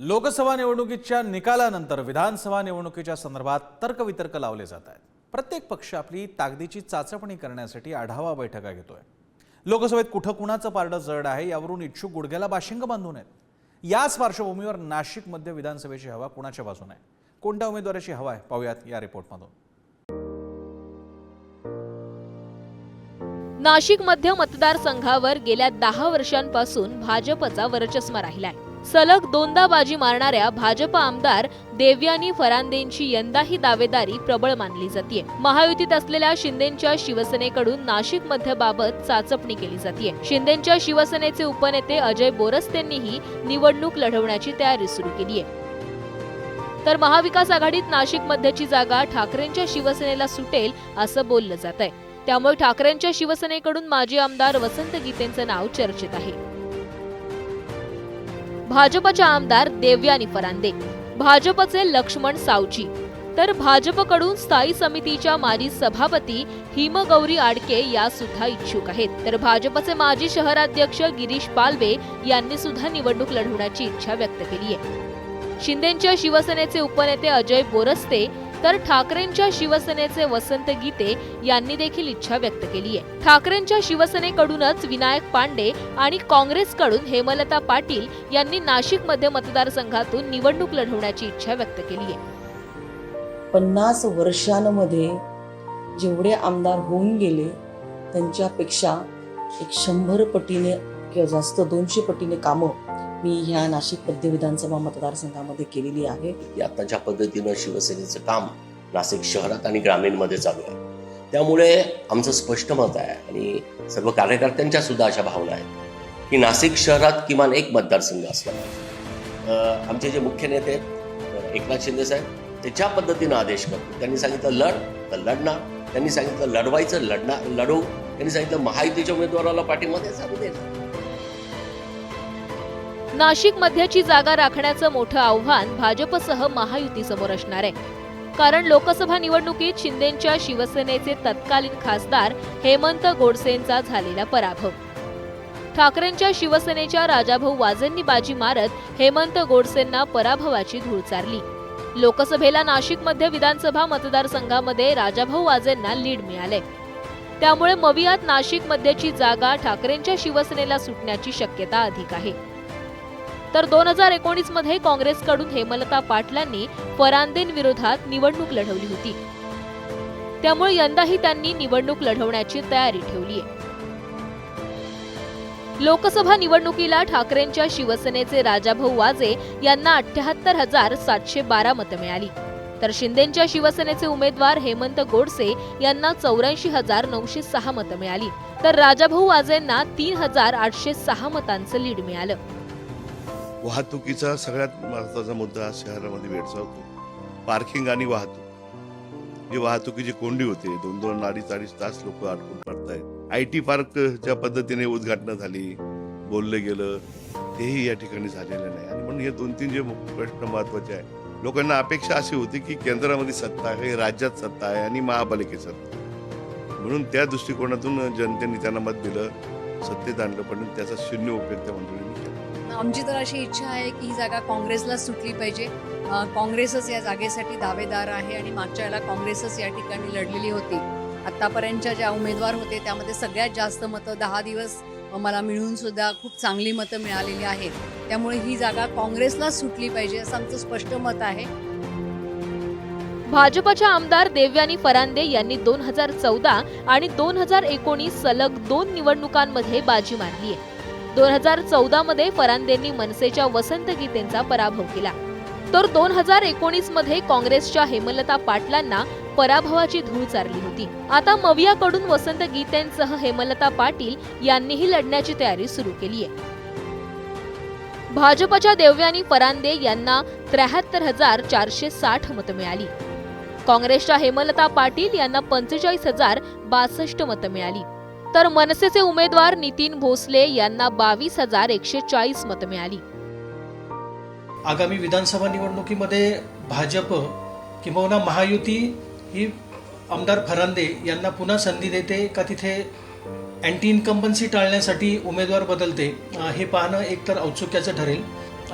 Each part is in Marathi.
लोकसभा निवडणुकीच्या निकालानंतर विधानसभा निवडणुकीच्या संदर्भात तर्कवितर्क लावले जात आहेत. प्रत्येक पक्ष आपली ताकदीची चाचपणी करण्यासाठी आढावा बैठका घेतोय. लोकसभेत कुठं कुणाचं पारडं जड आहे यावरून इच्छुक गुडघ्याला बाशिंग बांधून आहेत. याच पार्श्वभूमीवर नाशिकमध्ये विधानसभेची हवा कुणाच्या बाजूने आहे? कोणत्या उमेदवाराची हवा आहे? पाहूयात या रिपोर्टमधून. नाशिक मध्य मतदारसंघावर गेल्या दहा वर्षांपासून भाजपचा वर्चस्व राहिलाय. सलग दोनदा बाजी मारणाऱ्या भाजप आमदार देवयानी फरांदेंची यंदाही दावेदारी प्रबळ मानली जाते महायुतीत असलेल्या शिंदेच्या शिवसेनेकडून नाशिक मध्यबाबत चाचपणी केली जाते शिंदेच्या शिवसेनेचे उपनेते अजय बोरस्तेंनीही निवडणूक लढवण्याची तयारी सुरू केली आहे तर महाविकास आघाडीत नाशिक मध्यची जागा ठाकरेंच्या शिवसेनेला सुटेल असं बोललं जात आहे त्यामुळे ठाकरेंच्या शिवसेनेकडून माजी आमदार वसंत गीतेंचं नाव चर्चेत आहे. भाजपच्या आमदार देवयानी फरांदे भाजपचे लक्ष्मण सावजी. तर भाजपकडून स्थायी समितीच्या माजी सभापती हिमगौरी आडके या सुद्धा इच्छुक आहेत. तर भाजपचे माजी शहराध्यक्ष गिरीश पालवे यांनी सुद्धा निवडणूक लढवण्याची इच्छा व्यक्त केली आहे शिंदेच्या शिवसेनेचे उपनेते अजय बोरस्ते तर ठाकरेंच्या शिवसेनेचे वसंत गीते यांनी देखील इच्छा व्यक्त केली आहे. ठाकरेंच्या शिवसेनेकडूनच विनायक पांडे आणि काँग्रेसकडून हेमलता पाटील यांनी नाशिकमध्ये मतदारसंघातून निवडणूक लढवण्याची इच्छा व्यक्त केली आहे. पन्नास वर्षांमध्ये जेवढे आमदार होऊन गेले त्यांच्यापेक्षा एक शंभर पटीने किंवा जास्त दोनशे पटीने कामं मी ह्या नाशिक मध्य विधानसभा मतदारसंघामध्ये केलेली आहे. की आता ज्या पद्धतीनं शिवसेनेचं काम नाशिक शहरात आणि ग्रामीणमध्ये चालू आहे. त्यामुळे आमचं स्पष्ट मत आहे आणि सर्व कार्यकर्त्यांच्या सुद्धा अशा भावना आहेत की नाशिक शहरात किमान एक मतदारसंघ असला पाहिजे. आमचे जे मुख्य नेते आहेत एकनाथ शिंदे साहेब ते ज्या पद्धतीनं आदेश करतो त्यांनी सांगितलं लढ तर लढणार. त्यांनी सांगितलं लढवायचं लढणार लढू. त्यांनी सांगितलं महायुतीच्या उमेदवाराला पाठिंबा द्यायचा देणार नाशिक मध्याची जागा राखण्याचं मोठं आव्हान भाजपसह महायुतीसमोर असणार आहे. कारण लोकसभा निवडणुकीत शिंदेच्या शिवसेनेचे तत्कालीन खासदार हेमंत गोडसेंचा झालेला पराभव. ठाकरेंच्या शिवसेनेच्या राजाभाऊ वाजेंनी बाजी मारत हेमंत गोडसेंना पराभवाची धूळ चारली. लोकसभेला नाशिक मध्य विधानसभा मतदारसंघामध्ये राजाभाऊ वाजेंना लीड मिळाले. त्यामुळे मवियात नाशिक मध्यची जागा ठाकरेंच्या शिवसेनेला सुटण्याची शक्यता अधिक आहे. तर दोन हजार एकोणीसमध्ये काँग्रेसकडून हेमलता पाटलांनी फरांदेंविरोधात निवडणूक लढवली होती. त्यामुळे यंदाही त्यांनी निवडणूक लढवण्याची तयारी ठेवली आहे. लोकसभा निवडणुकीला ठाकरेंच्या शिवसेनेचे राजाभाऊ वाजे यांना अठ्याहत्तर हजार सातशे बारा मतं मिळाली. तर शिंदेच्या शिवसेनेचे उमेदवार हेमंत गोडसे यांना चौऱ्याऐंशी हजार नऊशे सहा मतं मिळाली. तर राजाभाऊ वाजेंना तीन हजार आठशे सहा मतांचं लीड मिळालं. वाहतुकीचा सगळ्यात महत्त्वाचा मुद्दा शहरामध्ये भेडसावतो पार्किंग आणि वाहतूक. जी वाहतुकीची कोंडी होते. दोन दोन अडीच अडीच तास लोक अडकून पडतायत. आय टी पार्कच्या पद्धतीने उद्घाटन झाली बोललं गेलं. तेही या ठिकाणी झालेलं नाही. आणि म्हणून हे दोन तीन जे मुख्य प्रश्न महत्त्वाचे आहे लोकांना अपेक्षा अशी होती की केंद्रामध्ये सत्ता आहे राज्यात सत्ता आहे आणि महापालिकेत सत्ता म्हणून त्या दृष्टिकोनातून जनतेने त्यांना मत दिलं सत्तेत आणलं. पण त्याचा शून्य उपयोग त्या मंडळींनी केला. आमची तर अशी इच्छा आहे की ही जागा काँग्रेसला सुटली पाहिजे. काँग्रेसच या जागेसाठी दावेदार आहे आणि मागच्या वेळेला काँग्रेसच या ठिकाणी लढलेली होती. आत्तापर्यंतच्या ज्या उमेदवार होते त्यामध्ये सगळ्यात जास्त मतं दहा दिवस मला मिळून सुद्धा खूप चांगली मतं मिळालेली आहेत. त्यामुळे ही जागा काँग्रेसलाच सुटली पाहिजे असं आमचं स्पष्ट मत आहे. भाजपच्या आमदार देवयानी फरांदे यांनी दोन हजार चौदा आणि दोन हजार एकोणीस सलग दोन निवडणुकांमध्ये बाजी मारली आहे. दोन हजार चौदा मध्ये फरांदेंनी मनसेच्या वसंत गीतेंचा पराभव केला. तर दोन हजार एकोणीसमध्ये काँग्रेसच्या हेमलता पाटलांना पराभवाची धूळ चारली होती. आता मवियाकडून वसंत गीतेंसह हेमलता पाटील यांनीही लढण्याची तयारी सुरू केली आहे भाजपच्या देवयानी फरांदे यांना त्र्याहत्तर हजार चारशे साठ मतं मिळाली. काँग्रेसच्या हेमलता पाटील यांना पंचेचाळीस हजार बासष्ट मतं मिळाली. तर मनसेचे उमेदवार नितीन भोसले यांना बावीस हजार एकशे चाळीस मतं मिळाली. आगामी विधानसभा निवडणुकीमध्ये भाजप किंबहुना महायुती ही आमदार फरांदे यांना पुन्हा संधी देते का तिथे अँटी इन्कम्बन्सी टाळण्यासाठी उमेदवार बदलते हे पाहणं एकतर औत्सुक्याचं ठरेल.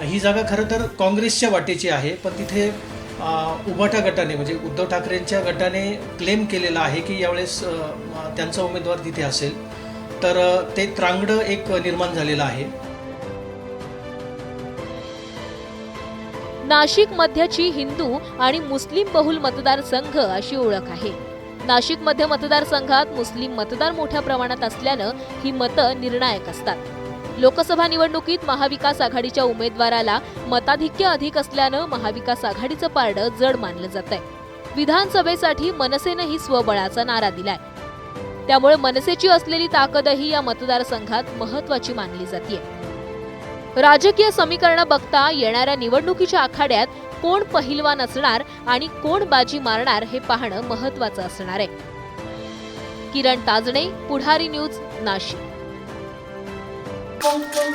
ही जागा खरं तर काँग्रेसच्या वाटेची आहे पण तिथे उभाटा गटाने म्हणजे उद्धव ठाकरेंच्या गटाने क्लेम केलेला आहे की यावेळेस त्यांचा उमेदवार तिथे असेल. तर ते त्रांगडं एक निर्माण झालेलं आहे. नाशिक मध्याची हिंदू आणि मुस्लिम बहुल मतदारसंघ अशी ओळख आहे. नाशिक मध्य मतदारसंघात मुस्लिम मतदार मोठ्या प्रमाणात असल्यानं ही मतं निर्णायक असतात. लोकसभा निवडणुकीत महाविकास आघाडीच्या उमेदवाराला मताधिक्य अधिक असल्यानं महाविकास आघाडीचं पारडं जड मानलं जात आहे विधानसभेसाठी मनसेनंही स्वबळाचा नारा दिलाय. त्यामुळे मनसेची असलेली ताकदही या मतदारसंघात महत्वाची मानली जाते राजकीय समीकरणं बघता येणाऱ्या निवडणुकीच्या आखाड्यात कोण पहिलवान असणार आणि कोण बाजी मारणार हे पाहणं महत्वाचं असणार आहे. किरण ताजणे पुढारी न्यूज नाशिक. Música